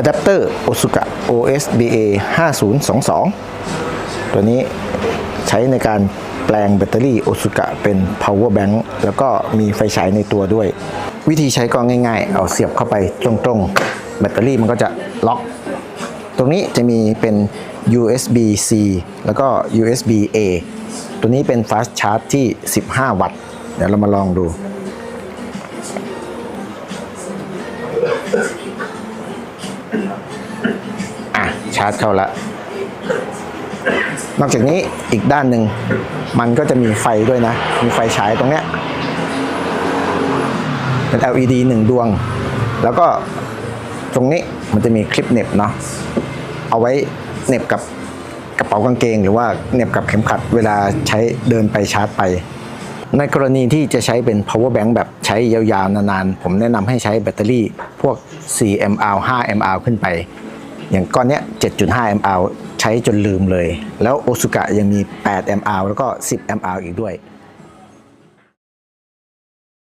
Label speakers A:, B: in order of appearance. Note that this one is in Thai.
A: อะแดปเตอร์ Osuka OSBA 5022 ตัวนี้ใช้ในการแปลงแบตเตอรี่ Osuka เป็น power bank แล้วก็มีไฟฉายในตัวด้วย วิธีใช้ก็ง่ายๆ เอาเสียบเข้าไปตรงๆ แบตเตอรี่มันก็จะล็อก ตรงนี้จะมีเป็น USB C แล้วก็ USB A ตัวนี้เป็น fast charge ที่ 15 วัตต์ เดี๋ยวเรามาลองดู อะชาร์จเข้าล้วนอกจากนี้อีกด้านหนึ่งมันก็จะมีไฟด้วยนะ มีไฟฉายตรงเนี้ยเป็น LED หนึ่งดวง แล้วก็ตรงนี้มันจะมีคลิปเน็บเนาะเอาไว้เน็บกับกระเป๋ากางเกง หรือว่าเน็บกับเข็มขัดเวลาใช้เดินไปชาร์จไป ในกรณีที่จะใช้เป็น power bank แบบใช้ยาวๆ นานๆ ผมแนะนำให้ใช้แบตเตอรี่พวก 4 mAh 5 mAh ขึ้นไป อย่างก้อนเนี้ย 7.5 mAh ใช้จนลืมเลย แล้วโอซุกะยังมี8 mAh แล้วก็ 10 mAh อีกด้วย